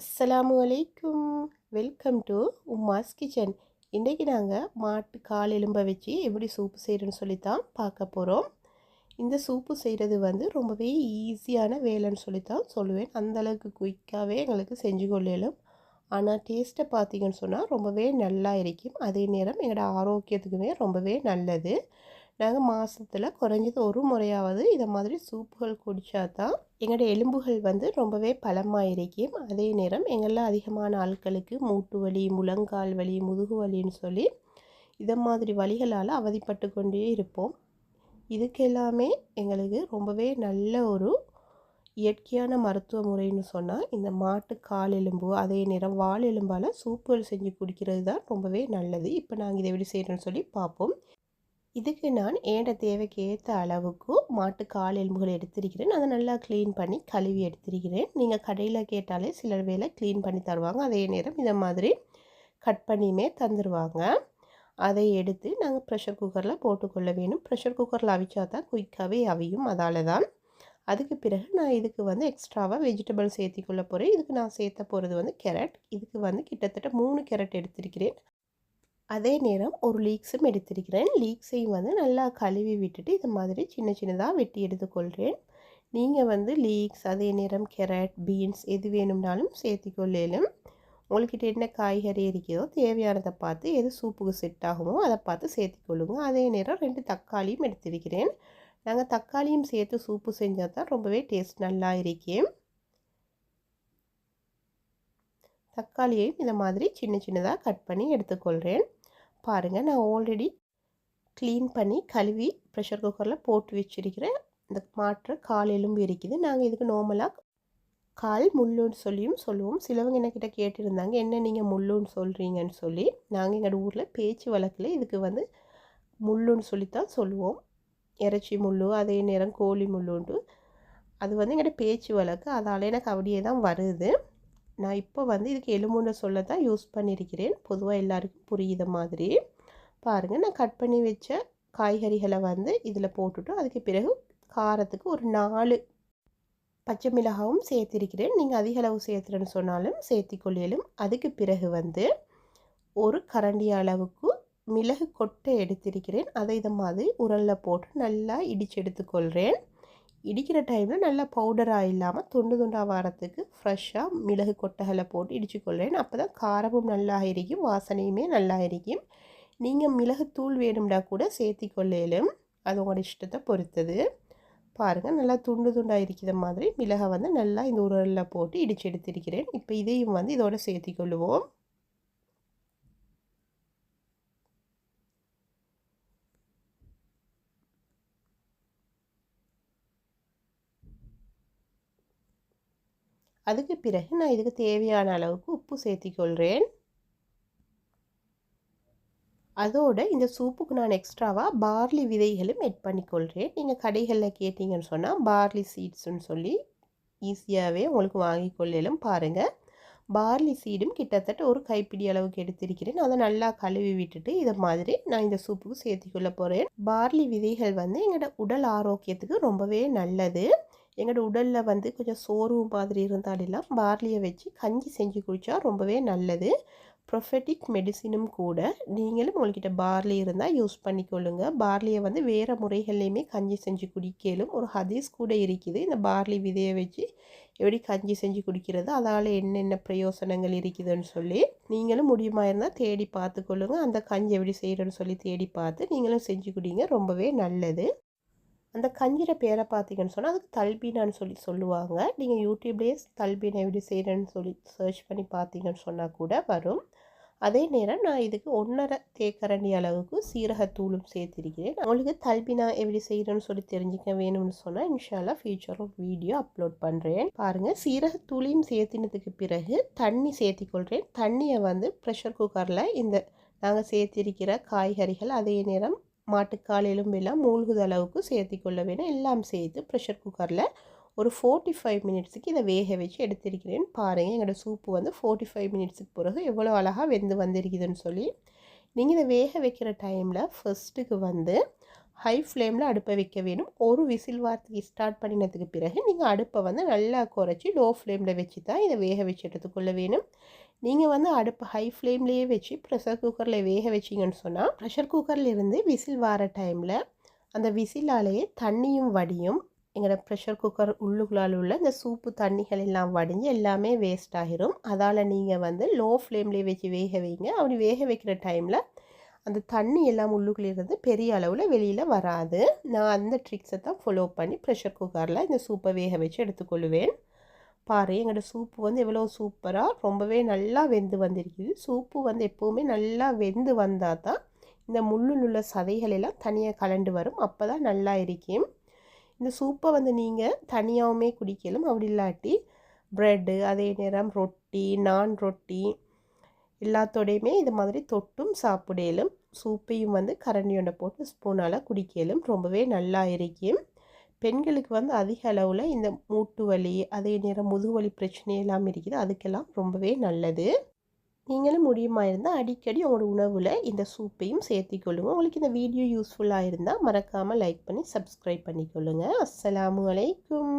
அஸ்ஸலாமு அலைக்கும். Welcome to Umma's kitchen. இன்றைக்கி நாங்கள் மாட்டு கால் எலும்பை வச்சு எப்படி சூப்பு செய்கிறோன்னு சொல்லி தான் பார்க்க போகிறோம் இந்த சூப்பு செய்கிறது வந்து ரொம்பவே ஈஸியான வேலைன்னு சொல்லி தான் சொல்லுவேன் அந்தளவுக்கு குயிக்காகவே எங்களுக்கு செஞ்சு கொள்ளலும். ஆனால் டேஸ்ட்டை பார்த்தீங்கன்னு சொன்னால் ரொம்பவே நல்லா இருக்கும். அதே நேரம் எங்களோட ஆரோக்கியத்துக்குமே ரொம்பவே நல்லது. நாங்கள் மாதத்தில் குறைஞ்சது ஒரு முறையாவது இதை மாதிரி சூப்புகள் குடித்தா தான் எங்களோட எலும்புகள் வந்து ரொம்பவே பலமாக இருக்கும் அதே நேரம் எங்களில் அதிகமான ஆட்களுக்கு மூட்டு வலி முழங்கால் வலி முதுகு வலின்னு சொல்லி இதை மாதிரி வலிகளால் அவதிப்பட்டு கொண்டே இருப்போம். இதுக்கு எல்லாமே எங்களுக்கு ரொம்பவே நல்ல ஒரு இயற்கையான மருத்துவ முறைன்னு சொன்னால் இந்த மாட்டு கால் எலும்பு அதே நேரம் வால் எலும்பால் சூப்புகள் செஞ்சு குடிக்கிறது தான் ரொம்பவே நல்லது. இப்போ நாங்கள் இதை எப்படி செய்கிறோன்னு சொல்லி பார்ப்போம். இதுக்கு நான் ஏண்ட தேவைக்கு ஏற்ற அளவுக்கு மாட்டு கால் எலும்புகள் எடுத்திருக்கிறேன். அதை நல்லா க்ளீன் பண்ணி கழுவி எடுத்திருக்கிறேன். நீங்கள் கடையில் கேட்டாலே சிலர் வேலை க்ளீன் பண்ணி தருவாங்க. அதே நேரம் இதை மாதிரி கட் பண்ணியுமே தந்துடுவாங்க அதை எடுத்து நாங்கள் ப்ரெஷர் குக்கரில் போட்டுக்கொள்ள வேணும். ப்ரெஷர் குக்கரில் அவிச்சா தான் குயிக்காகவே அவியும். அதால் தான். அதுக்கு பிறகு நான் இதுக்கு வந்து எக்ஸ்ட்ராவாக வெஜிடபிள் சேர்த்திக்கொள்ள போகிறேன் இதுக்கு நான் சேர்த்த போகிறது வந்து கேரட் இதுக்கு வந்து கிட்டத்தட்ட மூணு கேரட் எடுத்திருக்கிறேன். அதே நேரம் ஒரு லீக்ஸும் எடுத்திருக்கிறேன். லீக்ஸையும் வந்து நல்லா கழுவி விட்டுட்டு இது மாதிரி சின்ன சின்னதாக வெட்டி எடுத்துக்கொள்கிறேன். நீங்கள் வந்து லீக்ஸ் அதே நேரம் கேரட் பீன்ஸ் எது வேணும்னாலும் சேர்த்திக்கொள்ளலும். உங்கள்கிட்ட என்ன காய்கறி இருக்கிறதோ தேவையானதை பார்த்து எது சூப்புக்கு செட் ஆகுமோ அதை பார்த்து சேர்த்துக்கொள்ளுங்க. அதே நேரம் ரெண்டு தக்காளியும் எடுத்திருக்கிறேன். நாங்கள் தக்காளியும் சேர்த்து சூப்பு செஞ்சால் தான் ரொம்பவே டேஸ்ட் நல்லா இருக்கேன் தக்காளியையும் இந்த மாதிரி சின்ன சின்னதாக கட் பண்ணி எடுத்துக்கொள்கிறேன். பாருங்கள் நான் ஆல்ரெடி க்ளீன் பண்ணி கழுவி ப்ரெஷர் குக்கரில் போட்டு வச்சிருக்கிறேன். இந்த மாற்று கால் எலும்பு இருக்குது. நாங்கள் இதுக்கு நார்மலாக கால் முள்ளுன்னு சொல்லியும் சொல்லுவோம். சிலவங்க என்கிட்ட கேட்டிருந்தாங்க என்ன நீங்கள் முள்ளுன்னு சொல்கிறீங்கன்னு சொல்லி? நாங்கள் எங்களோட ஊரில் பேச்சு வழக்கில் இதுக்கு வந்து முள்ளுன்னு சொல்லித்தான் சொல்லுவோம். இறைச்சி முள்ளு அதே நேரம் கோழி முள்ளுன்ட்டு அது வந்து எங்கள்கிட்ட பேச்சு வழக்கு. அதால் எனக்கு அப்படியே தான் வருது. நான் இப்போ வந்து இதுக்கு எலும்புன்னு சொல்ல தான் யூஸ் பண்ணியிருக்கிறேன். பொதுவாக எல்லாருக்கும் புரியுத மாதிரி. பாருங்கள் நான் கட் பண்ணி வச்ச காய்கறிகளை வந்து இதில் போட்டுட்டு அதுக்கு பிறகு காரத்துக்கு ஒரு நாலு பச்சை மிளகாவும் சேர்த்திருக்கிறேன். நீங்கள் அதிக அளவு சேர்த்துறேன்னு சொன்னாலும் சேர்த்திக்கொள்ளியலும் அதுக்கு பிறகு வந்து ஒரு கரண்டி அளவுக்கு மிளகு கொட்டை எடுத்திருக்கிறேன். அதை இதை மாதிரி உரலில் போட்டு நல்லா இடித்து எடுத்துக்கொள்கிறேன். இடிக்கிற டைமில் நல்லா பவுடராக இல்லாமல் துண்டு துண்டாக வரத்துக்கு ஃப்ரெஷ்ஷாக மிளகு கொட்டைகளை போட்டு இடிச்சுக்கொள்கிறேன் அப்போ தான் காரமும் நல்லா இருக்கும் வாசனையுமே நல்லா இருக்கும் நீங்கள் மிளகுத்தூள் வேணும்னா கூட சேர்த்திக்கொள்ளலும். அது உங்களோட இஷ்டத்தை பொறுத்தது. பாருங்கள் நல்லா துண்டு துண்டாக இருக்கிற மாதிரி மிளகை வந்து நல்லா இந்த உரலில் போட்டு இடித்து எடுத்திருக்கிறேன். இப்போ இதையும் வந்து இதோட சேர்த்திக்கொள்ளுவோம். அதுக்கு பிறகு நான் இதுக்கு தேவையான அளவுக்கு உப்பு சேர்த்திக்கொள்கிறேன் அதோடு இந்த சூப்புக்கு நான் எக்ஸ்ட்ராவாக பார்லி விதைகளும் எட் பண்ணிக்கொள்கிறேன் நீங்கள் கடைகளில் கேட்டிங்கன்னு சொன்னால் பார்லி சீட்ஸுன்னு சொல்லி ஈஸியாகவே உங்களுக்கு வாங்கி கொள்ளலும் பாருங்கள் பார்லி சீடும் கிட்டத்தட்ட ஒரு கைப்பிடி அளவுக்கு எடுத்திருக்கிறேன். அதை நல்லா கழுவி விட்டுட்டு இதை மாதிரி நான் இந்த சூப்புக்கு சேர்த்துக்கொள்ள போகிறேன் பார்லி விதைகள் வந்து எங்களோட உடல் ஆரோக்கியத்துக்கு ரொம்பவே நல்லது. எங்களோட உடலில் வந்து கொஞ்சம் சோர்வு மாதிரி இருந்தாலெல்லாம் பார்லியை வச்சு கஞ்சி செஞ்சு குடித்தா ரொம்பவே நல்லது. ப்ரொஃபெட்டிக் மெடிசினும் கூட. நீங்களும் உங்கள்கிட்ட பார்லி இருந்தால் யூஸ் பண்ணிக்கொள்ளுங்க. பார்லியை வந்து வேறு முறைகள்லையுமே கஞ்சி செஞ்சு குடிக்கலும் ஒரு ஹதீஸ் கூட இருக்குது. இந்த பார்லி விதையை வச்சு எப்படி கஞ்சி செஞ்சு குடிக்கிறது அதால் என்னென்ன பிரயோசனங்கள் இருக்குதுன்னு சொல்லி நீங்களும் முடியுமா இருந்தால் தேடி பார்த்துக்கொள்ளுங்க. அந்த கஞ்சி எப்படி செய்கிறேன்னு சொல்லி தேடி பார்த்து நீங்களும் செஞ்சு குடிங்க. ரொம்பவே நல்லது. அந்த கஞ்சிர பேரை பார்த்தீங்கன்னு சொன்னால் அதுக்கு தல்பீனான்னு சொல்லி சொல்லுவாங்க. நீங்கள் யூடியூப்லேயே தல்பீனை எப்படி செய்கிறேன்னு சொல்லி சர்ச் பண்ணி பார்த்தீங்கன்னு சொன்னால் கூட வரும். அதே நேரம் நான் இதுக்கு ஒன்றரை தேக்கரண்டி அளவுக்கு சீரகத்தூளும் சேர்த்திருக்கிறேன். உங்களுக்கு தல்பினா எப்படி செய்கிறேன்னு சொல்லி தெரிஞ்சுக்க வேணும்னு சொன்னால் இன்ஷால்லா ஃபியூச்சரில் வீடியோ அப்லோட் பண்ணுறேன் பாருங்கள் சீரகத்தூளையும் சேர்த்தினதுக்கு பிறகு தண்ணி சேர்த்திக்கொள்கிறேன் தண்ணியை வந்து ப்ரெஷர் குக்கரில் இந்த நாங்கள் சேர்த்திருக்கிற காய்கறிகள் அதே நேரம் மாட்டுக்கால் எலும்பெல்லாம் மூழ்குத அளவுக்கு கொள்ள வேணும். எல்லாம் சேர்த்து ப்ரெஷர் குக்கரில் ஒரு ஃபோர்ட்டி ஃபைவ் மினிட்ஸுக்கு இதை வேக வச்சு எடுத்திருக்கிறேன். பாருங்கள் எங்களோட சூப்பு வந்து ஃபோர்ட்டி ஃபைவ் மினிட்ஸுக்கு பிறகு எவ்வளோ அழகாக வெந்து வந்திருக்குதுன்னு சொல்லி. நீங்கள் இதை வேக வைக்கிற டைமில் ஃபஸ்ட்டுக்கு வந்து ஹை ஃப்ளேமில் அடுப்பை வைக்க வேணும். ஒரு விசில் வாரத்துக்கு ஸ்டார்ட் பண்ணினதுக்கு பிறகு நீங்கள் அடுப்பை வந்து நல்லா குறைச்சி லோ ஃப்ளேமில் வச்சு தான் இதை வேக வச்சு எடுத்துக்கொள்ள வேணும். நீங்கள் வந்து அடுப்பு ஹை ஃப்ளேம்லேயே வச்சு ப்ரெஷர் குக்கரில் வேக வச்சிங்கன்னு சொன்னால் ப்ரெஷர் குக்கரில் இருந்து விசில் வார டைமில் அந்த விசிலாலேயே தண்ணியும் வடியும். எங்களோட ப்ரெஷர் குக்கர் உள்ளுக்குள்ளால் உள்ள இந்த சூப்பு தண்ணிகள் எல்லாம் வடிஞ்சு எல்லாமே வேஸ்ட் ஆகிரும் அதால் நீங்கள் வந்து லோ ஃப்ளேம்லேயே வச்சு வேக வைங்க. அப்படி வேக வைக்கிற டைமில் அந்த தண்ணி எல்லாம் உள்ளுக்குள்ளே இருந்து பெரிய அளவில் வெளியில் வராது. நான் அந்த ட்ரிக்ஸை தான் ஃபாலோ பண்ணி ப்ரெஷர் குக்கரில் இந்த சூப்பை வேக வச்சு எடுத்துக்கொள்வேன். பாரு எங்களோட சூப்பு வந்து எவ்வளோ சூப்பராக ரொம்பவே நல்லா வெந்து வந்திருக்குது. சூப்பு வந்து எப்போவுமே நல்லா வெந்து வந்தால் தான் இந்த முள்ளில் உள்ள சதைகள் எல்லாம் தனியாக கலண்டு வரும். அப்போ தான் நல்லா இருக்கும். இந்த சூப்பை வந்து நீங்கள் தனியாகவுமே குடிக்கலாம். அப்படி இல்லாட்டி ப்ரெட்டு அதே நேரம் ரொட்டி நான் ரொட்டி எல்லாத்தோடையுமே இது மாதிரி தொட்டும் சாப்பிடலும் சூப்பையும் வந்து கரண்டியோட போட்டு ஸ்பூனால் குடிக்கலும் ரொம்பவே நல்லா இருக்கும். பெண்களுக்கு வந்து அதிக அளவில் இந்த மூட்டு வலி அதே நேரம் முதுகுவலி பிரச்சனை எல்லாம் இருக்குது. அதுக்கெல்லாம் ரொம்பவே நல்லது. நீங்களும் முடியுமா இருந்தால் அடிக்கடி உங்களோட உணவில் இந்த சூப்பையும் சேர்த்திக்கொள்ளுங்க உங்களுக்கு இந்த வீடியோ யூஸ்ஃபுல்லாக இருந்தால் மறக்காமல் லைக் பண்ணி சப்ஸ்கிரைப் பண்ணிக்கொள்ளுங்கள் அஸ்ஸலாமு வலைக்கும்